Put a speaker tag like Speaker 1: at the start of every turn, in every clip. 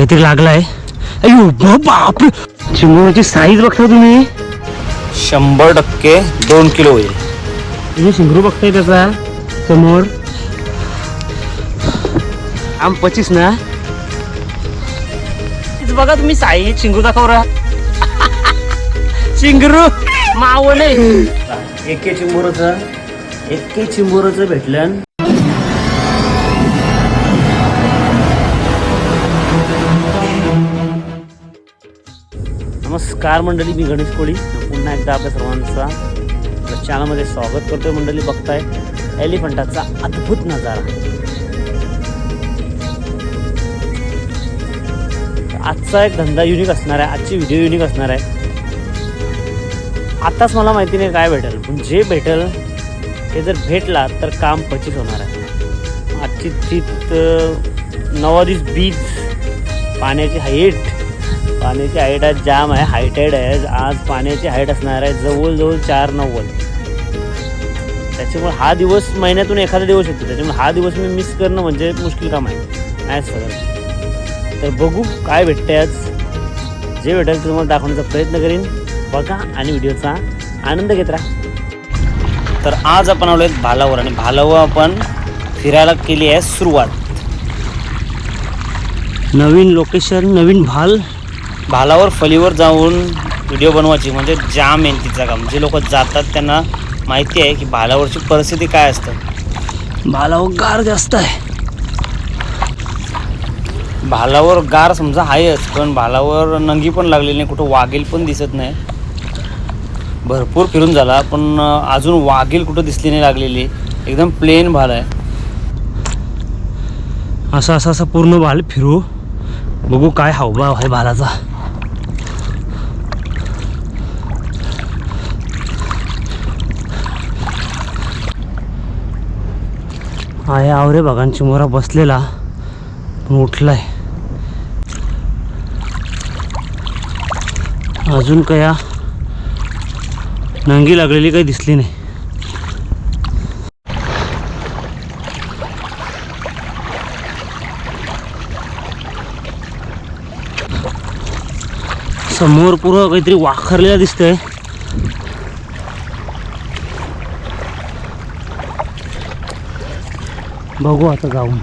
Speaker 1: काहीतरी लागलाय. अयो बापरे! साईज बघता तुम्ही.
Speaker 2: शंभर टक्के दोन किलो होईल.
Speaker 1: तुम्ही शिंगरू बघताय त्याचा समोर. आम पचीस ना? बघा तुम्ही साई शिंगरू दाखवरा शिंगरू माव नाही. एके चिंबोरच एके चिंबोरच भेटलं नमस्कार मंडळी मी गणेश कोळी. पुन्हा एकदा आपल्या सर्वांचा आपल्या चॅनलमध्ये स्वागत करतोय मंडळी. बघताय एलिफंटाचा अद्भुत नजारा. आजचा एक धंदा युनिक असणार आहे. आजची व्हिडिओ युनिक असणार आहे. आताच मला माहिती नाही काय भेटेल. पण जे भेटेल ते जर भेटला तर काम पचित होणार आहे. आजची तीत नवादीस बीच पाण्याची हाईट पाण्याची हाईट आज जाम आहे. हायटेड आहे आज पाण्याची हाईट असणार आहे. जवळजवळ चार नव्वद त्याच्यामुळे हा दिवस महिन्यातून एखादा दिवस येतो. त्याच्यामुळे हा दिवस मी मिस करणं म्हणजे मुश्किल काम आहे. नाही सगळं तर बघू काय भेटते आज. जे भेटेल ते तुम्हाला दाखवण्याचा प्रयत्न करीन. बघा आणि व्हिडिओचा आनंद घेत राहा. तर आज आपण आलो आहेत भालावर आणि भालावर आपण फिरायला केली आहे सुरुवात. नवीन लोकेशन नवीन भाल. भालावर फलीवर जाऊन व्हिडिओ बनवायची. म्हणजे जाम आहे तिचा काम. जे लोक जातात त्यांना माहिती आहे की भालावरची परिस्थिती काय असतं. भालावर गार जास्त आहे. भालावर गार समजा आहेच पण भालावर नंगी पण लागलेली नाही. कुठं वाघील पण दिसत नाही. भरपूर फिरून झाला पण अजून वाघील कुठं दिसली नाही लागलेली. एकदम प्लेन भाल आहे. असं असं असं पूर्ण भाल फिरू. बघू काय हावभाव आहे भालाचा. आहे आवरे बागांची मोरा बसलेला पण उठलाय. अजून काय नंगी लागलेली काही दिसली नाही. समोर पूर्ण काहीतरी वाखरलेला दिसतंय. बघू आता जाऊन.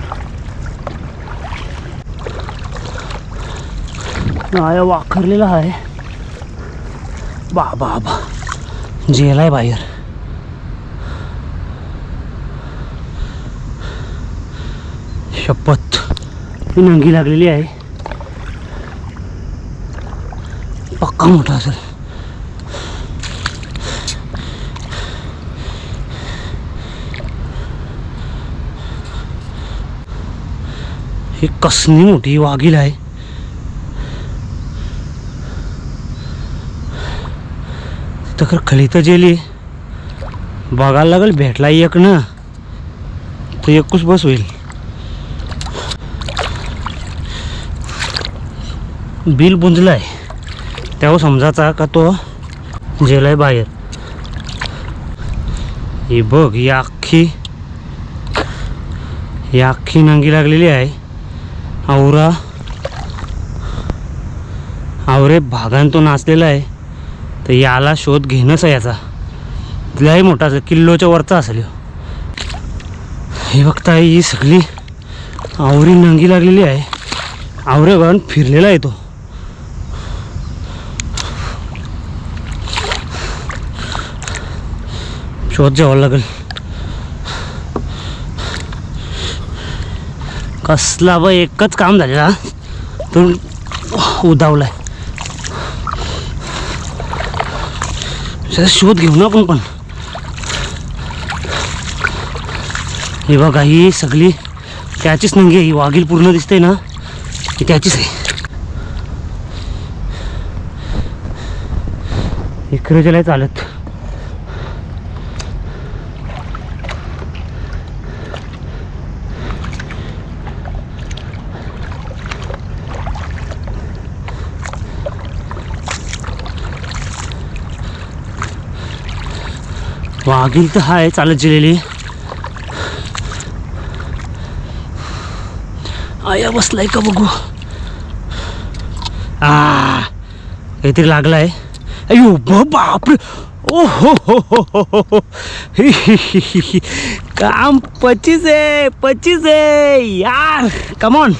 Speaker 1: आया वाखरलेला आहे. बा बा बा जेलाय बाहेर. शपथ. ही नंगी लागलेली आहे. पक्का मोठा असेल. ही कसली मोठी वाघील आहे. तर खली तर जेली. बघायला लागेल भेटला एक ना. तर एकूच बस होईल. बिल बुंजलाय. तेव्हा समजाचा का तो? जेलाय बाहेर. ही बघ ही अख्खी ही अख्खी नंगी लागलेली आहे. आवरा आवरे भागान तो नाचलेला आहे. तर याला शोध घेणंच आहे याचा. लय मोठा असेल किल्लोच्या वरचा असेल हे बघताय ही सगळी आवरी नंगी लागलेली आहे. आवरे गण फिरलेला आहे तो. शोध घ्यावा लागेल. कसला ब एकच काम झालेला. तो उदावलाय. आहे शोध घेऊ ना आपण पण. हे बघा ही सगळी त्याचीच नंगी आहे. ही वाघील पूर्ण दिसते ना ही त्याचीच आहे. इकडे गेलाय चालत. वाघील तर हाय चालत गेलेली. आया बसलाय का बघू? आ काहीतरी लागलाय. अयो बापरे! ओ हो हो हो हो हो, हो. काम पचीस आहे पचीस आहे. यार कमॉन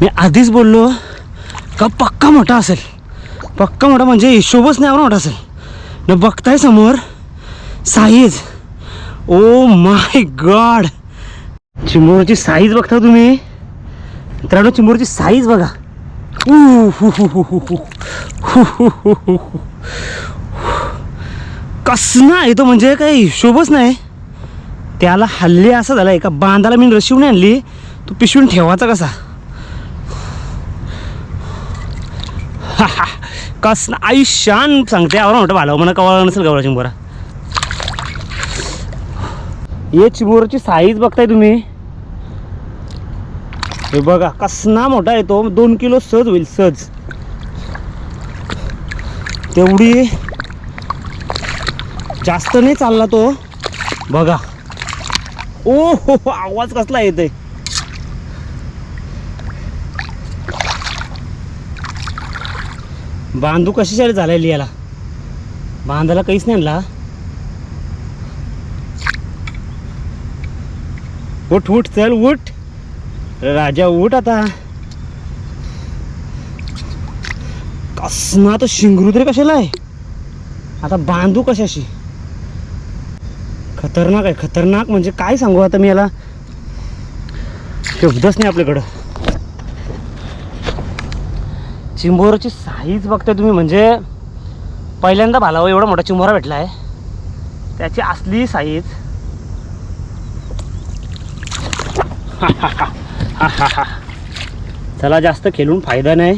Speaker 1: मी आधीच बोललो का पक्का मोठा असेल? पक्का मोठा म्हणजे हिशोबच नाही एवढा मोठा असेल न बघताय समोर साईज ओ माय गॉड चिंबोरची साईज बघता तुम्ही मित्रांनो चिंबोरची साईज बघा हु, हु, कसना आहे तो म्हणजे काही हिशोबच नाही त्याला हल्ली असं झालं एका बांधाला मी रशिवून आणली तो पिशवून ठेवायचा कसा कसना आई शान सांगते आवरा मोठं भाला म्हणा कवा नसेल गवळा चिंबोरा हे चिंबोराची साईज बघताय तुम्ही. हे बघा कसना मोठा आहे तो. दोन किलो सहज होईल सहज तेवढी जास्त नाही चालला तो. बघा. ओ हो हो, आवाज कसला येतोय. बांधू कशासाठी झालेली याला बांधायला काहीच नाही आणला. उठ उठ चल उठ. राजा उठ आता. कसना आता शिंगरू तरी कशाला आहे? आता बांधू कशाशी? खतरनाक आहे खतरनाक म्हणजे काय सांगू आता मी याला? शब्दच नाही आपल्याकडं. चिंबोराची साईज बघताय तुम्ही म्हणजे पहिल्यांदा भालावं एवढा मोठा चिंबोरा भेटला आहे. त्याची असली साईज चला जास्त खेळून फायदा नाही.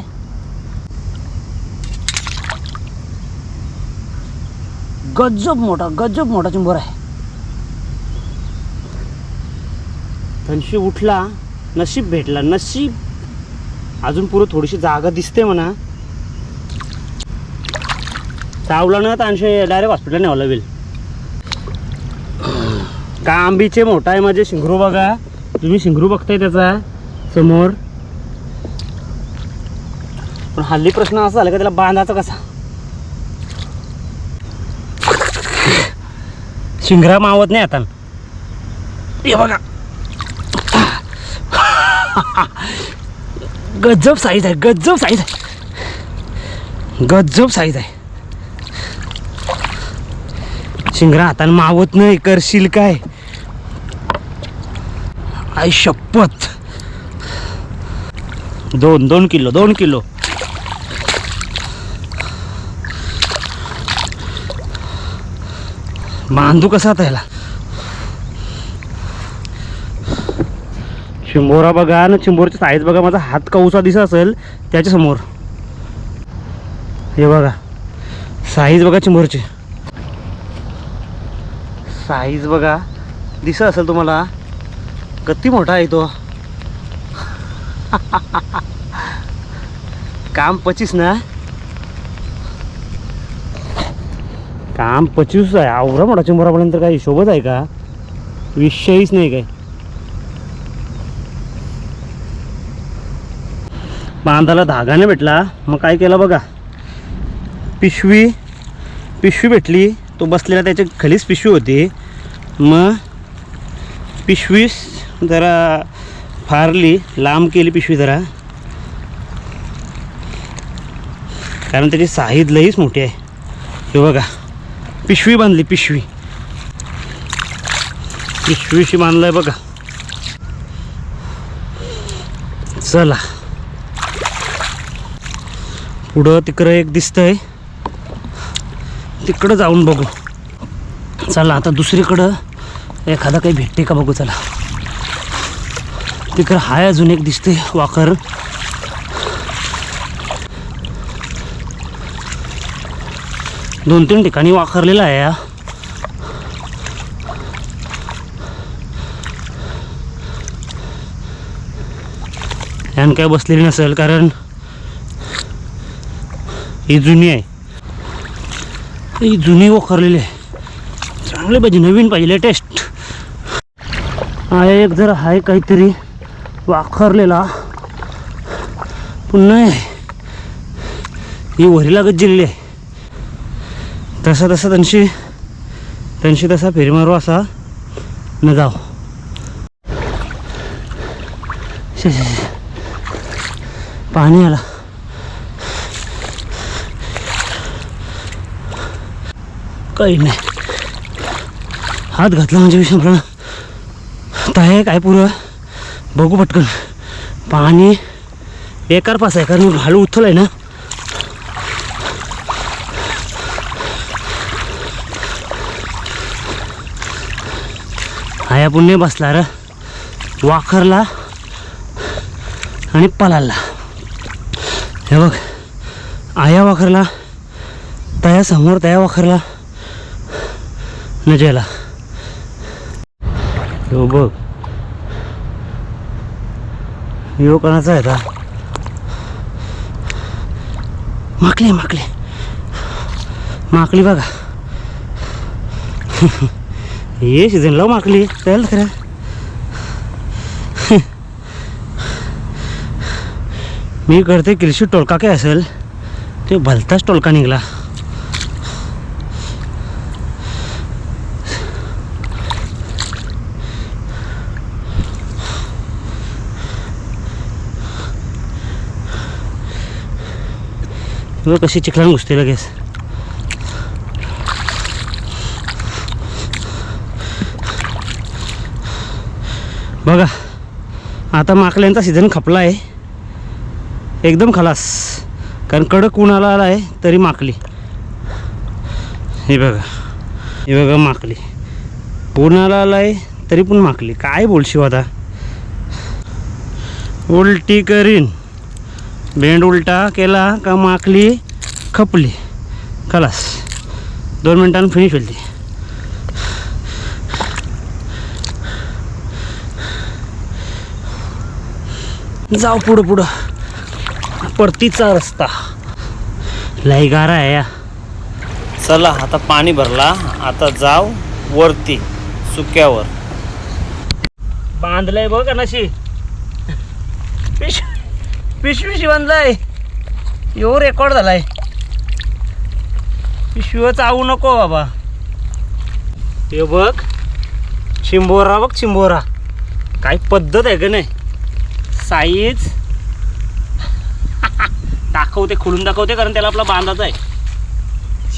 Speaker 1: गजब मोठा गजब मोठा चिंबोरा आहे. धनशी उठला नशीब भेटला नशीब अजून पुरं थोडीशी जागा दिसते म्हणा. चावला ना तर डायरेक्ट हॉस्पिटल न्यावं लागेल का आंबीचे मोठा आहे माझे शिंगरू बघा. तुम्ही शिंगरू बघताय त्याचा समोर. पण हल्ली प्रश्न असा झाला का त्याला बांधाचा कसा? शिंगरा मावत नाही आता. हे बघा. गजब साईज आहे गजब साईज आहे. गजब साईज आहे. शिंगरा हातानं मावत नाही करशील काय? आई शपथ. दोन दोन किलो दोन किलो. बांधू कसा आता चिंबोरा बघा ना चिंबोरची साईज बघा माझा हात कवसा दिसत असेल त्याच्यासमोर हे बघा साईज बघा चिंबोरची. साईज बघा दिसत असेल तुम्हाला. किती मोठा आहे तो. काम पचीस ना? काम पचीस आहे. आवरा मोठा चिंबोरापर्यंत काही हिशोबच आहे का? विषयच नाही काय? बांधाला धागा नाही भेटला. मग काय केलं बघा. पिशवी पिशवी भेटली. तो बसलेला त्याच्या खालीच पिशवी होती. मग पिशवीस जरा फारली लांब केली पिशवी जरा. कारण त्याची साईज लईच मोठी आहे. हे बघा. पिशवी बांधली पिशवी. पिशवीशी बांधलंय बघा. चला. पुढं तिकडं एक दिसतंय. तिकडं जाऊन बघू. चला आता दुसरीकडं एखादा काही भेटते का बघू चला. तिकडं हाय अजून एक दिसते वाकर दोन तीन ठिकाणी वाखरलेला आहे या. यान काय बसलेली नसेल कारण ही जुनी आहे. ही जुनी वखरलेली आहे. चांगली पाहिजे नवीन पाहिजे लेटेस्ट हा एक जर आहे काहीतरी वाखरलेला. पुन्हा आहे. ही वरीलागत जिल्ली आहे. तसा तसा त्यांशी त्यांशी तसा फेरी मारू असा न जाव पाणी आला. काही नाही. हात घातला म्हणजे विषय आपला आहे काय पुरं? बघू पटकन. पाणी बेकार पास आहे कारण हळू उथल आहे ना. आया पुण्य बसला र. वाखरला आणि पलाला हे बघ आया वाखरला तया समोर तया वाखरला. नजेला हो बघ. यो कोणाचा आहे आता माकली माकली माकली बघा. हे लाव हो माकली. कळलं खरं? मी करते किलशी टोलका काय असेल? ते भलताच टोलका निघाला. बघ कशी चिखलान घुसते लगेच. बघा आता माकल्यांचा सीझन खपला आहे एकदम खलास. कारण कडक उन्हाला आला आहे तरी माकली. हे बघा हे बघा माकली. उन्हाला आला आहे तरी पण माकली. काय बोलशी आता? उलटी करीन. बेंड उलटा केला का माकली खपली. खलास. दोन मिनिटांनी फिनिश होईल ती. जाऊ पुढं पुढं. परतीचा रस्ता. लय गारा आहे या. चला आता पाणी भरला. आता जाव वरती सुक्यावर. बांधलंय बघ नशी पिशवी बांधलाय यो रेकॉर्ड झालाय. पिशवीवर चावू नको बाबा. हे बघ. चिंबोरा बघ चिंबोरा. काय पद्धत आहे का नाही. साईज दाखवते खोलून दाखवते कारण त्याला आपला बांधाचा आहे.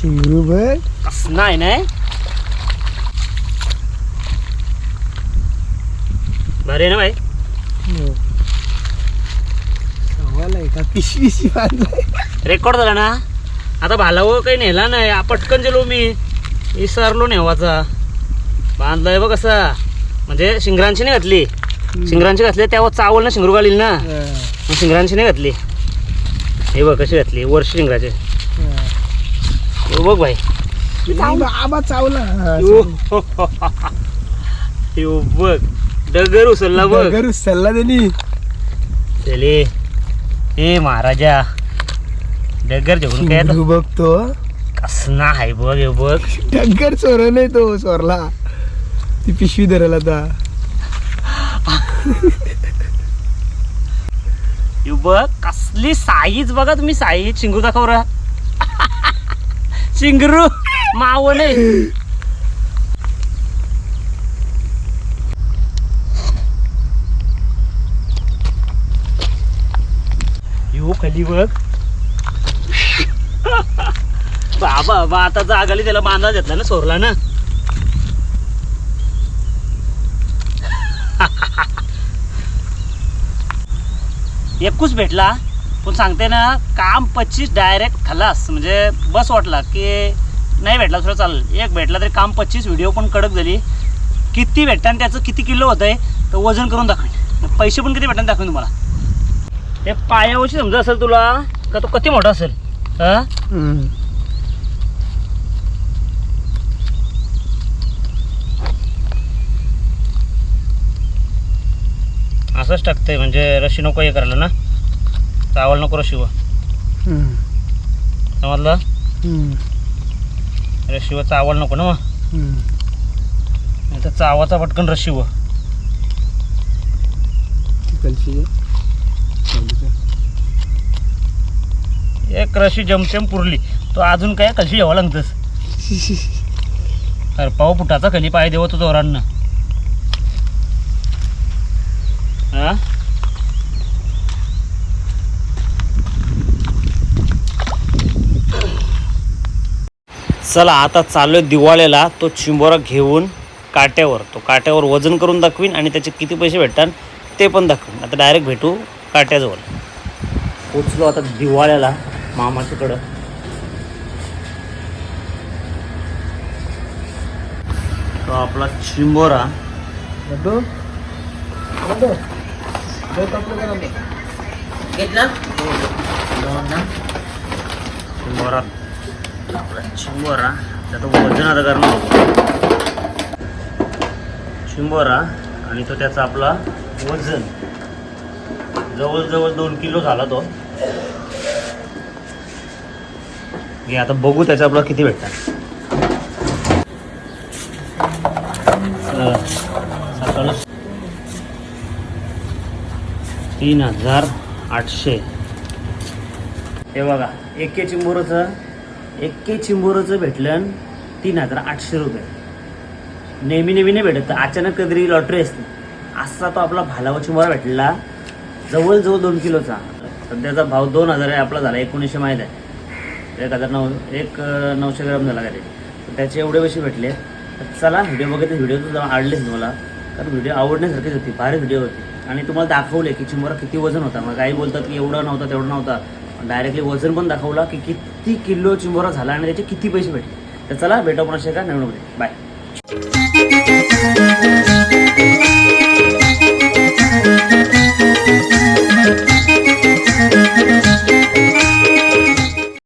Speaker 3: शिंगरू बघ.
Speaker 1: कसं नाही नाही? बरे आहे ना भाई
Speaker 3: सवाल आहे का पिशवी
Speaker 1: रेकॉर्ड झाला ना? आता भालावं काही नेला नाही. पटकन गेलो मी. विसरलो नेवाचा. बांधलाय बघ कसा म्हणजे शिंगरांची नाही घातली शिंगरांची घातली तेव्हा चावल ना शिंगरू घालील ना. मग शिंगरांची नाही घातली. हे बघ कशी घातली. वर्ष शिंगराचे. हे. बघ भाई
Speaker 3: आबा चावला.
Speaker 1: बघ. डगर उचलला बघ.
Speaker 3: घर सल्ला त्यांनी.
Speaker 1: चले. हे महाराजा डगर घेऊन काय
Speaker 3: शिंगरू बघतो.
Speaker 1: कसना आहे बघ हे बघ.
Speaker 3: डग्गर चोर नाही तो चोरला. ती पिशवी धरला आता.
Speaker 1: हे बघ कसली साईज बघा तुम्ही साईज. शिंगरू दाखव रा शिंगरू माव नाही खाली बघ बाबा बा आता जागाली त्याला बांधा घेतला ना सोरला ना. एकूच भेटला. पण सांगते ना काम पच्चीस डायरेक्ट खलास. म्हणजे बस वाटला की नाही भेटला सुद्धा चालेल एक भेटला तरी काम पच्चीस व्हिडिओ पण कडक झाली. किती भेटतं आणि त्याचं किती किलो होतं आहे तर वजन करून दाखवेन. पैसे पण किती भेटतात दाखवेन तुम्हाला. ते पायावरची समजा असेल तुला का तो किती मोठा असेल? हां? असंच टाकतंय म्हणजे रशी नको हे करायला ना. चावल नको रशीवर. समजलं? रशीवर चावल नको ना मग. तर चावाचा पटकन रशीवर.
Speaker 3: कलशी
Speaker 1: एक रशी जमतेम पुरली. तो अजून काय कशी यावं लागतस? अरे पाव फुटाचा खाली पाय देवतो जोरांना. हा? चला आता चाललोय दिवाळीला. तो चिंबोरा घेऊन काट्यावर. तो काट्यावर वजन करून दाखवीन आणि त्याचे किती पैसे भेटतात ते पण दाखवीन. आता डायरेक्ट भेटू काट्याजवळ. पोचलो आता दिवाळ्याला मामाच्याकडं. तो आपला चिंबोरा.
Speaker 3: का नंबर?
Speaker 1: चिंबोरा. आपला चिंबोरा. त्याचं वजन आता करणार चिंबोरा आणि तो त्याचा आपला वजन. जवळजवळ दोन किलो झाला तो. घे आता बघू त्याचा आपला किती भेटतात. तीन हजार आठशे. हे बघा एके चिंबोरचं एके चिंबोरचं भेटलं तीन हजार आठशे रुपये. नेहमी नेहमी नाही भेटत अचानक कधी लॉटरी असते. असा तो आपला भालावा चिंबोरा भेटलेला जवळजवळ दोन किलोचा. सध्याचा भाव दोन हजार आहे आपला झाला एकोणीसशे माहीत आहे एक हजार नऊ एक नऊशे ग्राम झाला का ते? त्याचे एवढे पैसे भेटले. तर चला व्हिडिओ बघितले व्हिडिओ तर आवडलेच मला कारण व्हिडिओ आवडण्यासारखीच होती भारी व्हिडिओ होती. आणि तुम्हाला दाखवले की चिंबोरा किती वजन होता. मग काही बोलतात की एवढा नव्हता तेवढा नव्हता. डायरेक्टली वजन पण दाखवला की किती किलो चिंबोरा झाला आणि त्याचे किती पैसे भेटले. तर चला भेटा असे का नवीन बाय